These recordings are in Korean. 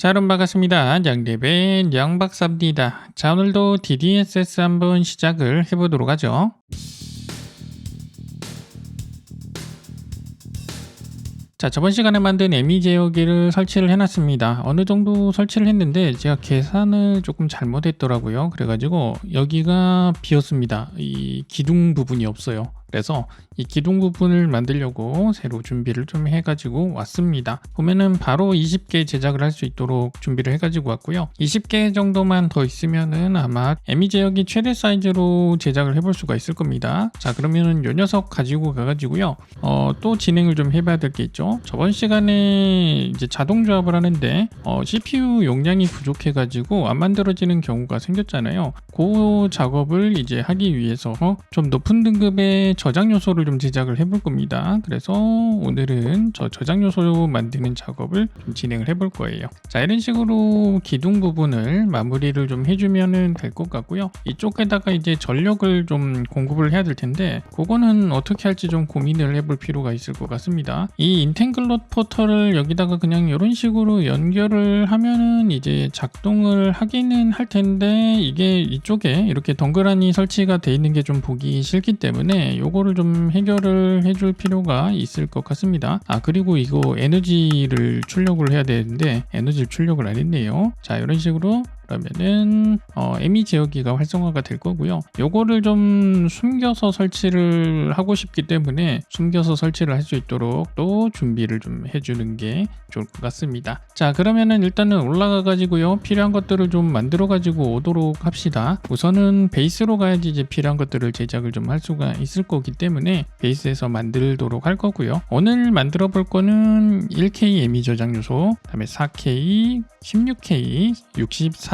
자, 여러분 반갑습니다. 양대벤 양박사입니다. 자, 오늘도 DDSS 한번 시작을 해보도록 하죠. 자, 저번 시간에 만든 에미 제어기를 설치를 해놨습니다. 어느 정도 설치를 했는데 제가 계산을 조금 잘못했더라고요. 그래가지고 여기가 비었습니다. 이 기둥 부분이 없어요. 그래서 이 기둥 부분을 만들려고 새로 준비를 좀 해가지고 왔습니다. 보면은 바로 20개 제작을 할 수 있도록 준비를 해가지고 왔고요. 20개 정도만 더 있으면은 아마 에미 제어기 최대 사이즈로 제작을 해볼 수가 있을 겁니다. 자 그러면은 요 녀석 가지고 가가지고요. 어, 또 진행을 좀 해봐야 될 게 있죠. 저번 시간에 이제 자동 조합을 하는데 어, CPU 용량이 부족해가지고 안 만들어지는 경우가 생겼잖아요. 그 작업을 이제 하기 위해서 좀 높은 등급의 저장 요소를 좀 제작을 해볼 겁니다. 그래서 오늘은 저 저장 요소 만드는 작업을 좀 진행을 해볼 거예요. 자 이런 식으로 기둥 부분을 마무리를 좀 해주면은 될 것 같고요. 이쪽에다가 이제 전력을 좀 공급을 해야 될 텐데 그거는 어떻게 할지 좀 고민을 해볼 필요가 있을 것 같습니다. 이 인텐글롯 포털을 여기다가 그냥 이런 식으로 연결을 하면은 이제 작동을 하기는 할 텐데 이게 이쪽에 이렇게 덩그라니 설치가 돼 있는 게 좀 보기 싫기 때문에 요 거를 좀 해결을 해줄 필요가 있을 것 같습니다. 아 그리고 이거 에너지를 출력을 해야 되는데 에너지를 출력을 안 했네요. 자 이런 식으로 그러면은 어, 에미 제어기가 활성화가 될 거고요. 요거를 좀 숨겨서 설치를 하고 싶기 때문에 숨겨서 설치를 할 수 있도록 또 준비를 좀 해주는 게 좋을 것 같습니다. 자 그러면은 일단은 올라가 가지고요 필요한 것들을 좀 만들어 가지고 오도록 합시다. 우선은 베이스로 가야지 이제 필요한 것들을 제작을 좀 할 수가 있을 거기 때문에 베이스에서 만들도록 할 거고요. 오늘 만들어 볼 거는 1K 에미 저장 요소, 그 다음에 4K, 16K,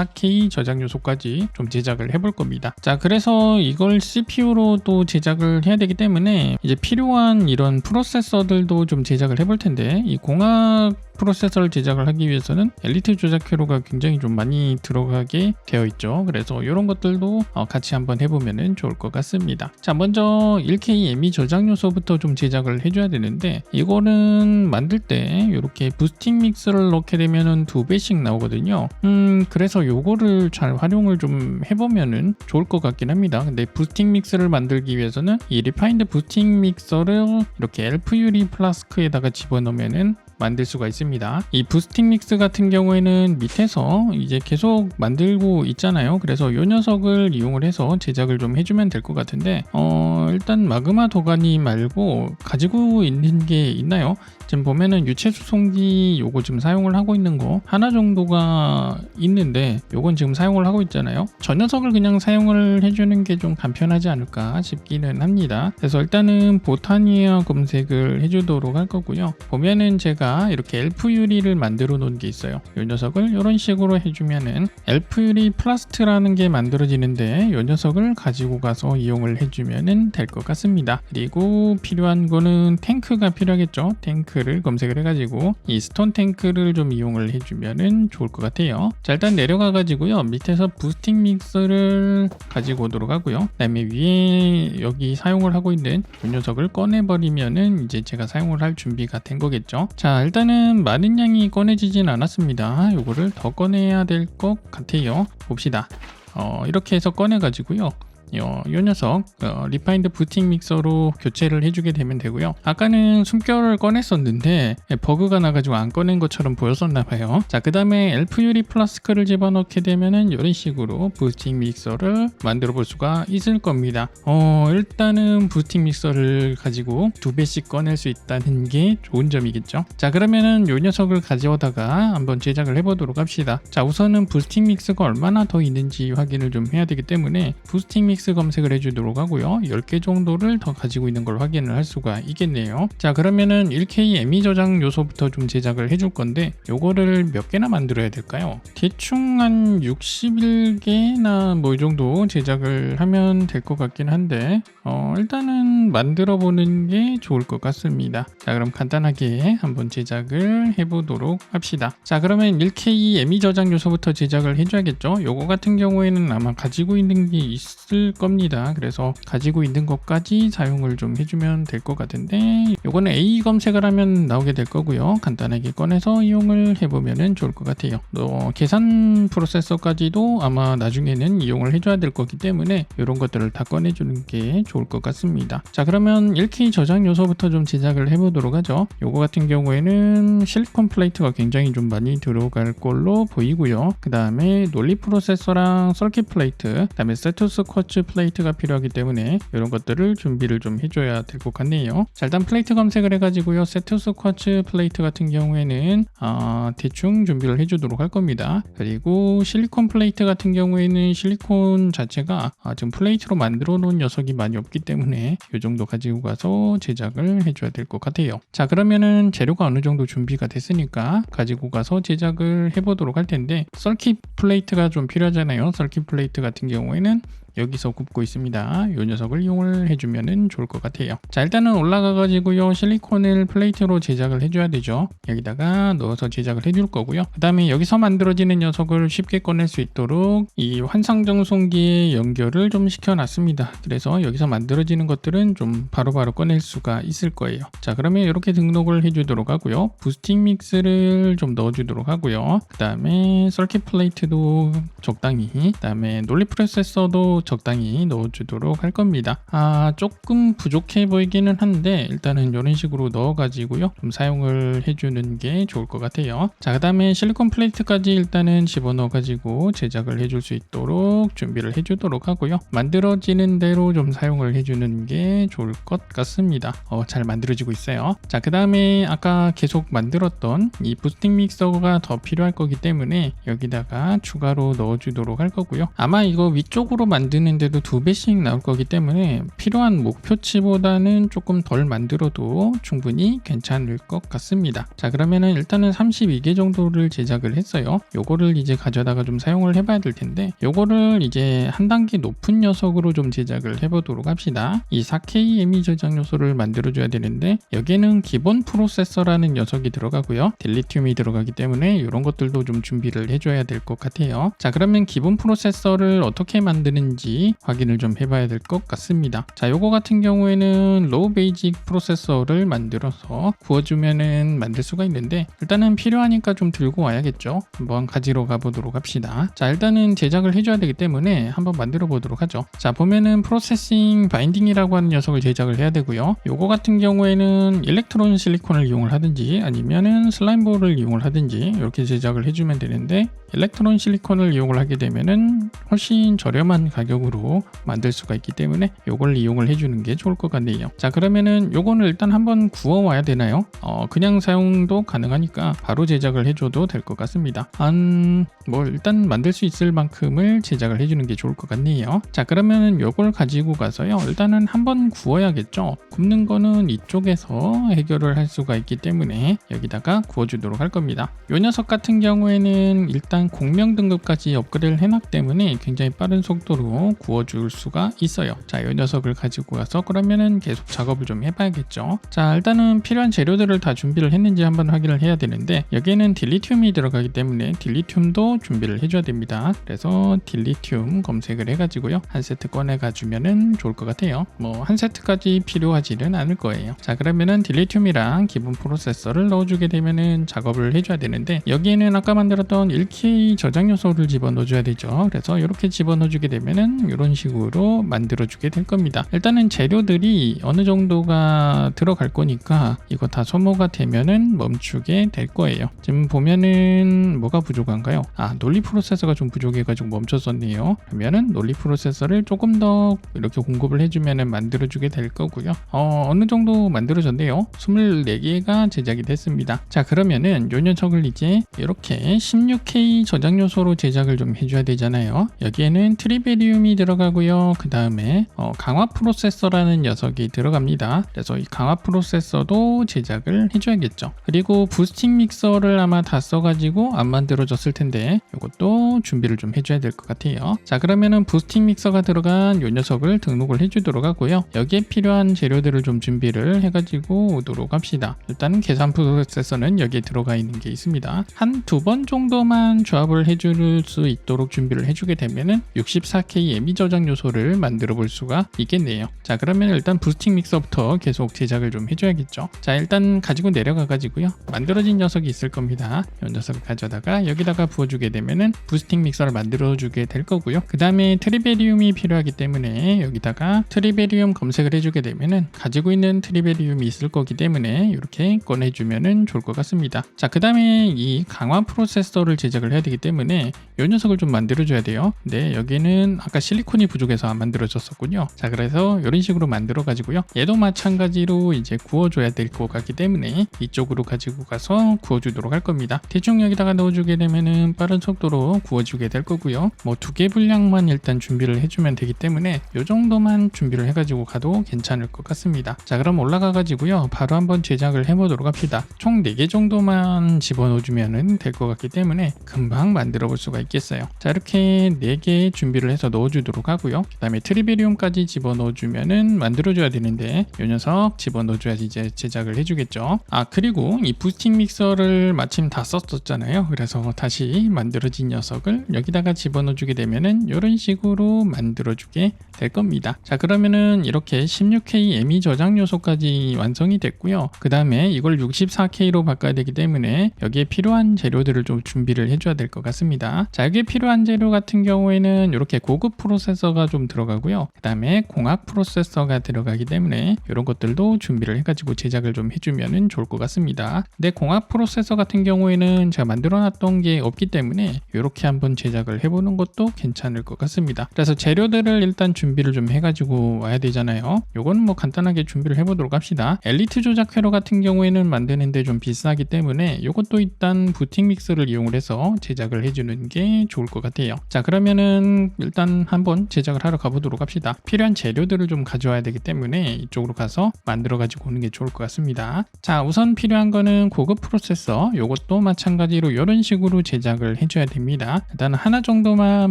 64K 저장 요소까지 좀 제작을 해볼 겁니다. 자, 그래서 이걸 CPU로 또 제작을 해야 되기 때문에 이제 필요한 이런 프로세서들도 좀 제작을 해볼 텐데 이 공학 프로세서를 제작을 하기 위해서는 엘리트 조작 회로가 굉장히 좀 많이 들어가게 되어 있죠. 그래서 이런 것들도 어, 같이 한번 해보면 좋을 것 같습니다. 자, 먼저 1K ME 저장 요소부터 좀 제작을 해줘야 되는데 이거는 만들 때 이렇게 부스팅 믹스를 넣게 되면은 두 배씩 나오거든요. 음, 그래서 요거를 잘 활용을 좀 해보면은 좋을 것 같긴 합니다. 근데 부스팅 믹스를 만들기 위해서는 이 리파인드 부스팅 믹서를 이렇게 LFU리 플라스크에다가 집어넣으면은 만들 수가 있습니다. 이 부스팅 믹스 같은 경우에는 밑에서 이제 계속 만들고 있잖아요. 그래서 이 녀석을 이용을 해서 제작을 좀 해주면 될 것 같은데 어, 일단 마그마 도가니 말고 가지고 있는 게 있나요? 지금 보면은 유체 수송기 요거 지금 사용을 하고 있는 거 하나 정도가 있는데 요건 지금 사용을 하고 있잖아요. 저 녀석을 그냥 사용을 해주는 게 좀 간편하지 않을까 싶기는 합니다. 그래서 일단은 보타니아 검색을 해주도록 할 거고요. 보면은 제가 이렇게 엘프 유리를 만들어 놓은 게 있어요. 이 녀석을 이런 식으로 해주면은 엘프 유리 플라스트라는 게 만들어지는데 이 녀석을 가지고 가서 이용을 해주면은 될 것 같습니다. 그리고 필요한 거는 탱크가 필요하겠죠. 탱크 를 검색을 해가지고 이 스톤 탱크를 좀 이용을 해주면은 좋을 것 같아요. 자 일단 내려가 가지고요 밑에서 부스팅 믹서를 가지고 오도록 하고요. 그다음에 위에 여기 사용을 하고 있는 이 녀석을 꺼내버리면은 이제 제가 사용을 할 준비가 된 거겠죠. 자 일단은 많은 양이 꺼내지진 않았습니다. 요거를 더 꺼내야 될 것 같아요. 봅시다. 어, 이렇게 해서 꺼내 가지고요. 요, 요 녀석 어, 리파인드 부팅 믹서로 교체를 해주게 되면 되고요. 아까는 숨결을 꺼냈었는데 예, 버그가 나가지고 안 꺼낸 것처럼 보였었나봐요. 자, 그 다음에 엘프 유리 플라스크를 집어넣게 되면은 이런 식으로 부스팅 믹서를 만들어 볼 수가 있을 겁니다. 어, 일단은 부스팅 믹서를 가지고 두 배씩 꺼낼 수 있다는 게 좋은 점이겠죠. 자, 그러면은 요 녀석을 가져다가 한번 제작을 해보도록 합시다. 자, 우선은 부스팅 믹스가 얼마나 더 있는지 확인을 좀 해야 되기 때문에 부스팅 믹스 검색을 해주도록 하고요. 10개 정도를 더 가지고 있는 걸 확인을 할 수가 있겠네요. 자 그러면은 1K ME 저장 요소부터 좀 제작을 해줄 건데 요거를 몇 개나 만들어야 될까요? 대충 한 61개나 뭐 이 정도 제작을 하면 될 것 같긴 한데 어, 일단은 만들어 보는 게 좋을 것 같습니다. 자 그럼 간단하게 한번 제작을 해보도록 합시다. 자 그러면 1K ME 저장 요소부터 제작을 해줘야겠죠? 요거 같은 경우에는 아마 가지고 있는 게 있을 겁니다. 그래서 가지고 있는 것까지 사용을 좀 해주면 될 것 같은데 요거는 A 검색을 하면 나오게 될 거고요. 간단하게 꺼내서 이용을 해보면 좋을 것 같아요. 어, 계산 프로세서까지도 아마 나중에는 이용을 해줘야 될 거기 때문에 이런 것들을 다 꺼내주는 게 좋을 것 같습니다. 자 그러면 1K 저장 요소부터 좀 제작을 해보도록 하죠. 요거 같은 경우에는 실리콘 플레이트가 굉장히 좀 많이 들어갈 걸로 보이고요. 그 다음에 논리 프로세서랑 서킷 플레이트, 그 다음에 세투스 쿼츠 플레이트가 필요하기 때문에 이런 것들을 준비를 좀 해줘야 될 것 같네요. 자 일단 플레이트 검색을 해가지고요. 세투스 쿼츠 플레이트 같은 경우에는 아, 대충 준비를 해주도록 할 겁니다. 그리고 실리콘 플레이트 같은 경우에는 실리콘 자체가 아, 지금 플레이트로 만들어 놓은 녀석이 많이 없기 때문에 이 정도 가지고 가서 제작을 해줘야 될 것 같아요. 자 그러면은 재료가 어느 정도 준비가 됐으니까 가지고 가서 제작을 해보도록 할 텐데 썰킷 플레이트가 좀 필요하잖아요. 썰킷 플레이트 같은 경우에는 여기서 굽고 있습니다. 이 녀석을 이용을 해주면 좋을 것 같아요. 자 일단은 올라가가지고요 실리콘을 플레이트로 제작을 해줘야 되죠. 여기다가 넣어서 제작을 해줄 거고요. 그 다음에 여기서 만들어지는 녀석을 쉽게 꺼낼 수 있도록 이 환상정송기에 연결을 좀 시켜놨습니다. 그래서 여기서 만들어지는 것들은 좀 바로바로 꺼낼 수가 있을 거예요. 자 그러면 이렇게 등록을 해주도록 하고요. 부스팅 믹스를 좀 넣어주도록 하고요. 그 다음에 썰킷 플레이트도 적당히 그 다음에 논리 프로세서도 적당히 넣어주도록 할 겁니다. 아 조금 부족해 보이기는 한데 일단은 이런 식으로 넣어가지고요 좀 사용을 해주는 게 좋을 것 같아요. 자 그 다음에 실리콘 플레이트까지 일단은 집어넣어가지고 제작을 해줄 수 있도록 준비를 해주도록 하고요. 만들어지는 대로 좀 사용을 해주는 게 좋을 것 같습니다. 어, 잘 만들어지고 있어요. 자 그 다음에 아까 계속 만들었던 이 부스팅 믹서가 더 필요할 거기 때문에 여기다가 추가로 넣어주도록 할 거고요. 아마 이거 위쪽으로 만 드는데도 두 배씩 나올 거기 때문에 필요한 목표치보다는 조금 덜 만들어도 충분히 괜찮을 것 같습니다. 자 그러면은 일단은 32개 정도를 제작을 했어요. 요거를 이제 가져다가 좀 사용을 해봐야 될 텐데 요거를 이제 한 단계 높은 녀석으로 좀 제작을 해보도록 합시다. 이 4K ME 저장 요소를 만들어줘야 되는데 여기에는 기본 프로세서라는 녀석이 들어가고요. 딜리튬이 들어가기 때문에 이런 것들도 좀 준비를 해줘야 될 것 같아요. 자 그러면 기본 프로세서를 어떻게 만드는지 확인을 좀 해봐야 될 것 같습니다. 자 요거 같은 경우에는 로우 베이직 프로세서를 만들어서 구워주면은 만들 수가 있는데 일단은 필요하니까 좀 들고 와야겠죠. 한번 가지러 가보도록 합시다. 자 일단은 제작을 해줘야 되기 때문에 한번 만들어 보도록 하죠. 자 보면은 프로세싱 바인딩이라고 하는 녀석을 제작을 해야 되고요. 요거 같은 경우에는 일렉트론 실리콘을 이용을 하든지 아니면은 슬라임볼을 이용을 하든지 이렇게 제작을 해주면 되는데 일렉트론 실리콘을 이용을 하게 되면은 훨씬 저렴한 가격 으로 만들 수가 있기 때문에 요걸 이용을 해주는 게 좋을 것 같네요. 자 그러면은 요거는 일단 한번 구워 와야 되나요? 어 그냥 사용도 가능하니까 바로 제작을 해줘도 될 것 같습니다. 한 뭐 일단 만들 수 있을 만큼을 제작을 해주는 게 좋을 것 같네요. 자 그러면은 요걸 가지고 가서요. 일단은 한번 구워야겠죠. 굽는 거는 이쪽에서 해결을 할 수가 있기 때문에 여기다가 구워주도록 할 겁니다. 요 녀석 같은 경우에는 일단 공명 등급까지 업그레이드를 해놨기 때문에 굉장히 빠른 속도로 구워 줄 수가 있어요. 자, 이 녀석을 가지고 가서 그러면은 계속 작업을 좀 해봐야겠죠. 자, 일단은 필요한 재료들을 다 준비를 했는지 한번 확인을 해야 되는데 여기에는 딜리튬이 들어가기 때문에 딜리튬도 준비를 해줘야 됩니다. 그래서 딜리튬 검색을 해가지고요. 한 세트 꺼내 가주면은 좋을 것 같아요. 뭐 한 세트까지 필요하지는 않을 거예요. 자, 그러면은 딜리튬이랑 기본 프로세서를 넣어주게 되면은 작업을 해줘야 되는데 여기에는 아까 만들었던 1K 저장 요소를 집어넣어줘야 되죠. 그래서 이렇게 집어넣어주게 되면 은 이런 식으로 만들어주게 될 겁니다. 일단은 재료들이 어느 정도가 들어갈 거니까 이거 다 소모가 되면은 멈추게 될 거예요. 지금 보면은 뭐가 부족한가요? 아 논리 프로세서가 좀 부족해가지고 멈췄었네요. 그러면은 논리 프로세서를 조금 더 이렇게 공급을 해주면은 만들어주게 될 거고요. 어, 어느 정도 만들어졌네요. 24개가 제작이 됐습니다. 자 그러면은 요 녀석을 이제 이렇게 16K 저장 요소로 제작을 좀 해줘야 되잖아요. 여기에는 트리베리움 이 들어가고요. 그 다음에 어, 강화 프로세서라는 녀석이 들어갑니다. 그래서 이 강화 프로세서도 제작을 해줘야겠죠. 그리고 부스팅 믹서를 아마 다 써가지고 안 만들어졌을 텐데 이것도 준비를 좀 해줘야 될 것 같아요. 자 그러면은 부스팅 믹서가 들어간 요 녀석을 등록을 해주도록 하고요. 여기에 필요한 재료들을 좀 준비를 해가지고 오도록 합시다. 일단은 계산 프로세서는 여기에 들어가 있는 게 있습니다. 한 두 번 정도만 조합을 해줄 수 있도록 준비를 해주게 되면은 64K 16K 애미 저장 요소를 만들어 볼 수가 있겠네요. 자 그러면 일단 부스팅 믹서부터 계속 제작을 좀 해줘야겠죠. 자 일단 가지고 내려가 가지고요. 만들어진 녀석이 있을 겁니다. 이 녀석을 가져다가 여기다가 부어주게 되면은 부스팅 믹서를 만들어주게 될 거고요. 그 다음에 트리베리움이 필요하기 때문에 여기다가 트리베리움 검색을 해주게 되면은 가지고 있는 트리베리움이 있을 거기 때문에 이렇게 꺼내주면은 좋을 것 같습니다. 자 그 다음에 이 강화 프로세서를 제작을 해야 되기 때문에 이 녀석을 좀 만들어줘야 돼요. 근데 여기는 아까 실리콘이 부족해서 안 만들어졌었군요. 자 그래서 이런 식으로 만들어 가지고요. 얘도 마찬가지로 이제 구워줘야 될 것 같기 때문에 이쪽으로 가지고 가서 구워주도록 할 겁니다. 대충 여기다가 넣어주게 되면은 빠른 속도로 구워주게 될 거고요. 뭐 두 개 분량만 일단 준비를 해주면 되기 때문에 이 정도만 준비를 해가지고 가도 괜찮을 것 같습니다. 자 그럼 올라가 가지고요. 바로 한번 제작을 해보도록 합시다. 총 4개 정도만 집어넣어주면 될것 같기 때문에 금방 만들어 볼 수가 있겠어요. 자 이렇게 4개 준비를 해서 넣어 주도록 하고요. 그 다음에 트리베리움까지 집어넣어주면은 만들어줘야 되는데 이 녀석 집어넣어줘야지 이제 제작을 해주겠죠. 아 그리고 이 부스팅 믹서를 마침 다 썼었잖아요. 그래서 다시 만들어진 녀석을 여기다가 집어넣어주게 되면은 이런 식으로 만들어주게 될 겁니다. 자 그러면은 이렇게 16K ME 저장 요소까지 완성이 됐고요. 그 다음에 이걸 64K로 바꿔야 되기 때문에 여기에 필요한 재료들을 좀 준비를 해줘야 될 것 같습니다. 자 여기에 필요한 재료 같은 경우에는 이렇게 고급 프로세서가 좀 들어가고요. 그 다음에 공학 프로세서가 들어가기 때문에 이런 것들도 준비를 해가지고 제작을 좀 해주면 좋을 것 같습니다. 근데 공학 프로세서 같은 경우에는 제가 만들어놨던 게 없기 때문에 이렇게 한번 제작을 해보는 것도 괜찮을 것 같습니다. 그래서 재료들을 일단 준비를 좀 해가지고 와야 되잖아요. 요건 뭐 간단하게 준비를 해보도록 합시다. 엘리트 조작 회로 같은 경우에는 만드는데 좀 비싸기 때문에 이것도 일단 부팅 믹스를 이용을 해서 제작을 해주는 게 좋을 것 같아요. 자 그러면은 일단 한번 제작을 하러 가보도록 합시다. 필요한 재료들을 좀 가져와야 되기 때문에 이쪽으로 가서 만들어 가지고 오는 게 좋을 것 같습니다. 자 우선 필요한 거는 고급 프로세서 요것도 마찬가지로 이런 식으로 제작을 해줘야 됩니다. 일단 하나 정도만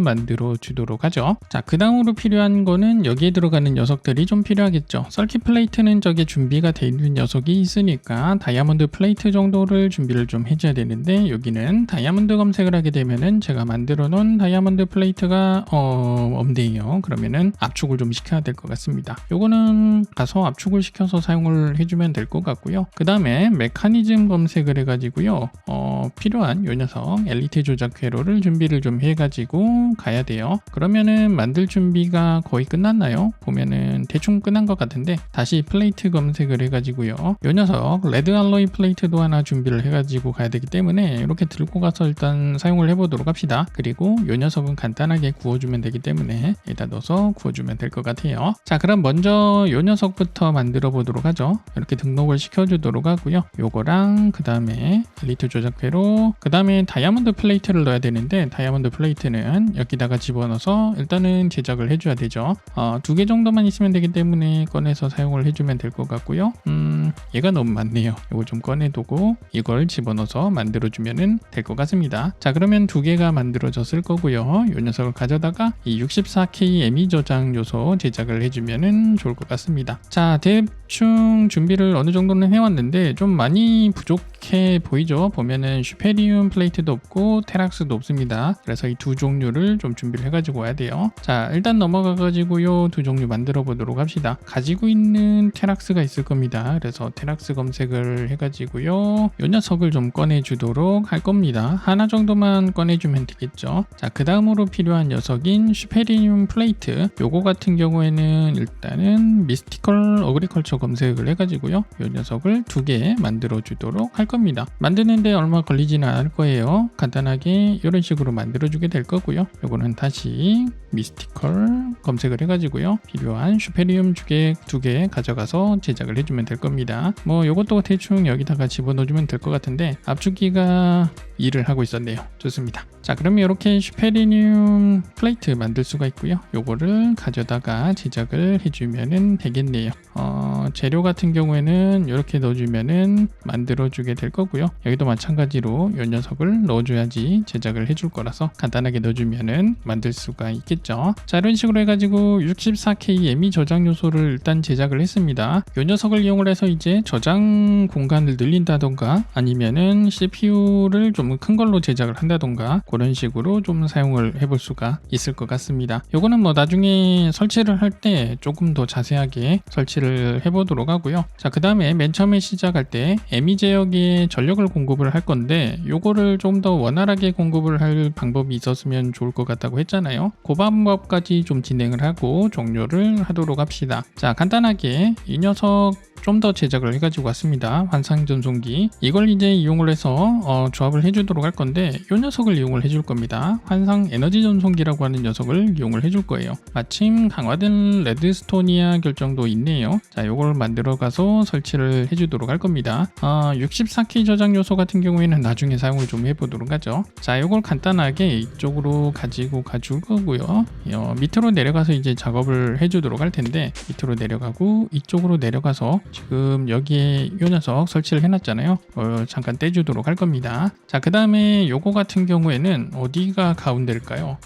만들어 주도록 하죠. 자그 다음으로 필요한 거는 여기에 들어가는 녀석들이 좀 필요하겠죠. 서킷 플레이트는 저게 준비가 돼 있는 녀석이 있으니까 다이아몬드 플레이트 정도를 준비를 좀 해줘야 되는데 여기는 다이아몬드 검색을 하게 되면은 제가 만들어 놓은 다이아몬드 플레이트가 어 없네요. 그러면은 압축을 좀 시켜야 될 것 같습니다. 요거는 가서 압축을 시켜서 사용을 해주면 될 것 같고요. 그 다음에 메커니즘 검색을 해가지고요. 어 필요한 요 녀석 엘리트 조작 회로를 준비를 좀 해가지고 가야 돼요. 그러면은 만들 준비가 거의 끝났나요? 보면은 대충 끝난 것 같은데 다시 플레이트 검색을 해가지고요. 요 녀석 레드 알로이 플레이트도 하나 준비를 해가지고 가야 되기 때문에 이렇게 들고 가서 일단 사용을 해보도록 합시다. 그리고 요 녀석은 간단하게 구워주면 되기 때문에 여기다 넣어서 구워주면 될 것 같아요. 자 그럼 먼저 요 녀석부터 만들어 보도록 하죠. 이렇게 등록을 시켜주도록 하고요. 요거랑 그 다음에 엘리트 조작회로 그 다음에 다이아몬드 플레이트를 넣어야 되는데 다이아몬드 플레이트는 여기다가 집어넣어서 일단은 제작을 해줘야 되죠. 어, 두 개 정도만 있으면 되기 때문에 꺼내서 사용을 해주면 될 것 같고요. 음, 얘가 너무 많네요. 이거 좀 꺼내두고 이걸 집어넣어서 만들어주면 될 것 같습니다. 자, 그러면 두 개가 만들어졌을 거고요. 이 녀석을 가져다가 이 64K ME 저장 요소 제작을 해주면 좋을 것 같습니다. 자, 대충 준비를 어느 정도는 해왔는데 좀 많이 부족해 보이죠? 보면은 슈페리움 플레이트도 없고 테락스도 없습니다. 그래서 이 두 종류를 좀 준비를 해가지고 와야 돼요. 자, 일단 넘어가가지고요. 두 종류 만들어 보도록 합시다. 가지고 있는 테락스가 있을 겁니다. 그래서 테락스 검색을 해가지고요. 이 녀석을 좀 꺼내주도록 할 겁니다. 하나 정도만 꺼내주면 되겠죠. 자, 그 다음으로 필요한 녀석인 슈페리움 플레이트. 요거 같은 경우에는 일단은 미스티컬 어그리컬처 검색을 해가지고요. 이 녀석을 두 개 만들어 주도록 할 겁니다. 만드는데 얼마 걸리지는 않을 거예요. 간단하게 이런 식으로 만들어 주게 될 거고요. 요거는 다시 미스티컬 검색을 해가지고요. 필요한 슈페리움 주개 두개 가져가서 제작을 해주면 될 겁니다. 뭐 요것도 대충 여기다가 집어넣어주면 될 것 같은데 압축기가 일을 하고 있었네요. 좋습니다. 자 그러면 이렇게 슈페리늄 플레이트 만들 수가 있고요. 요거를 가져다가 제작을 해주면 되겠네요. 어, 재료 같은 경우에는 이렇게 넣어주면은 만들어주게 될 거고요. 여기도 마찬가지로 이 녀석을 넣어줘야지 제작을 해줄 거라서 간단하게 넣어주면은 만들 수가 있겠죠. 자 이런 식으로 해가지고 64K ME 저장 요소를 일단 제작을 했습니다. 이 녀석을 이용을 해서 이제 저장 공간을 늘린다던가 아니면은 CPU를 좀좀 큰 걸로 제작을 한다던가 그런 식으로 좀 사용을 해볼 수가 있을 것 같습니다. 요거는 뭐 나중에 설치를 할 때 조금 더 자세하게 설치를 해보도록 하고요. 자, 그 다음에 맨 처음에 시작할 때 에미 제어기에 전력을 공급을 할 건데 요거를 좀 더 원활하게 공급을 할 방법이 있었으면 좋을 것 같다고 했잖아요. 그 방법까지 좀 진행을 하고 종료를 하도록 합시다. 자, 간단하게 이 녀석 좀 더 제작을 해가지고 왔습니다. 환상 전송기. 이걸 이제 이용을 해서 어, 조합을 해주도록 할 건데 이 녀석을 이용을 해줄 겁니다. 환상 에너지 전송기라고 하는 녀석을 이용을 해줄 거예요. 마침 강화된 레드스토니아 결정도 있네요. 자, 이걸 만들어 가서 설치를 해주도록 할 겁니다. 어, 64K 저장 요소 같은 경우에는 나중에 사용을 좀 해보도록 하죠. 자, 이걸 간단하게 이쪽으로 가지고 가줄 거고요. 어, 밑으로 내려가서 이제 작업을 해주도록 할 텐데 밑으로 내려가고 이쪽으로 내려가서 지금 여기에 요 녀석 설치를 해놨잖아요. 어, 잠깐 떼주도록 할 겁니다. 자, 그 다음에 요거 같은 경우에는 어디가 가운데일까요?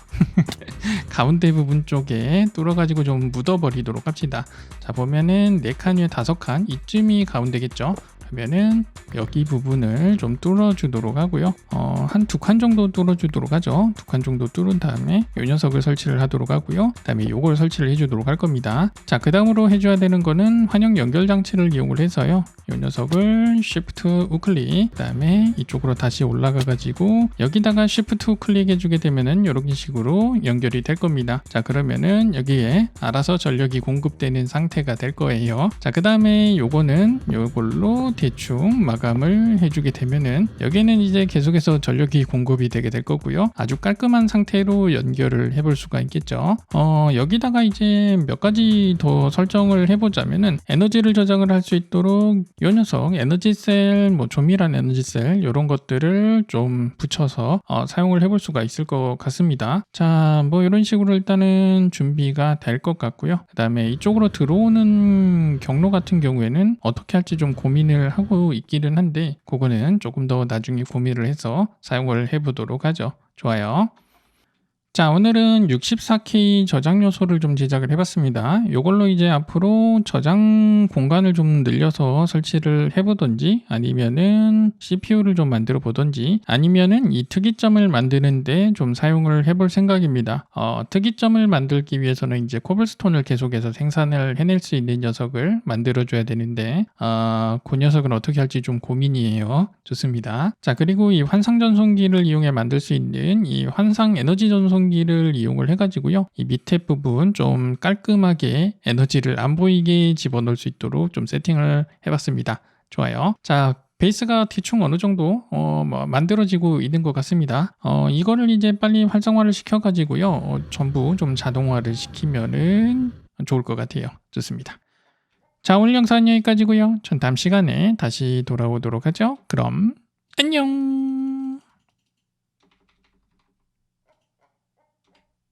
가운데 부분 쪽에 뚫어가지고 좀 묻어버리도록 합시다. 자, 보면은 4칸 위에 5칸 이쯤이 가운데겠죠? 그러면은 여기 부분을 좀 뚫어주도록 하고요. 어, 한 두 칸 정도 뚫어주도록 하죠. 두 칸 정도 뚫은 다음에 이 녀석을 설치를 하도록 하고요. 그 다음에 요걸 설치를 해주도록 할 겁니다. 자, 그 다음으로 해줘야 되는 거는 환영 연결 장치를 이용을 해서요. 이 녀석을 Shift 우클릭, 그 다음에 이쪽으로 다시 올라가 가지고 여기다가 Shift 우클릭 해주게 되면은 이런 식으로 연결이 될 겁니다. 자, 그러면은 여기에 알아서 전력이 공급되는 상태가 될 거예요. 자, 그 다음에 요거는 요걸로 대충 마감을 해주게 되면은 여기는 이제 계속해서 전력이 공급이 되게 될 거고요. 아주 깔끔한 상태로 연결을 해볼 수가 있겠죠. 어, 여기다가 이제 몇 가지 더 설정을 해보자면은 에너지를 저장을 할 수 있도록 요 녀석 에너지 셀, 뭐 조밀한 에너지 셀 이런 것들을 좀 붙여서 어, 사용을 해볼 수가 있을 것 같습니다. 자, 뭐 이런 식으로 일단은 준비가 될 것 같고요. 그 다음에 이쪽으로 들어오는 경로 같은 경우에는 어떻게 할지 좀 고민을 하고 있기는 한데 그거는 조금 더 나중에 고민을 해서 사용을 해보도록 하죠. 좋아요. 자, 오늘은 64K 저장 요소를 좀 제작을 해봤습니다. 이걸로 이제 앞으로 저장 공간을 좀 늘려서 설치를 해보던지 아니면은 CPU를 좀 만들어 보던지 아니면은 이 특이점을 만드는데 좀 사용을 해볼 생각입니다. 어, 특이점을 만들기 위해서는 이제 코블스톤을 계속해서 생산을 해낼 수 있는 녀석을 만들어줘야 되는데 어, 그 녀석은 어떻게 할지 좀 고민이에요. 좋습니다. 자, 그리고 이 환상 전송기를 이용해 만들 수 있는 이 환상 에너지 전송 기를 이용을 해가지고요. 이 밑에 부분 좀 깔끔하게 에너지를 안 보이게 집어넣을 수 있도록 좀 세팅을 해봤습니다. 좋아요. 자, 베이스가 대충 어느 정도 어, 뭐 만들어지고 있는 것 같습니다. 어, 이거를 이제 빨리 활성화를 시켜가지고요. 어, 전부 좀 자동화를 시키면은 좋을 것 같아요. 좋습니다. 자, 오늘 영상은 여기까지고요. 전 다음 시간에 다시 돌아오도록 하죠. 그럼 안녕.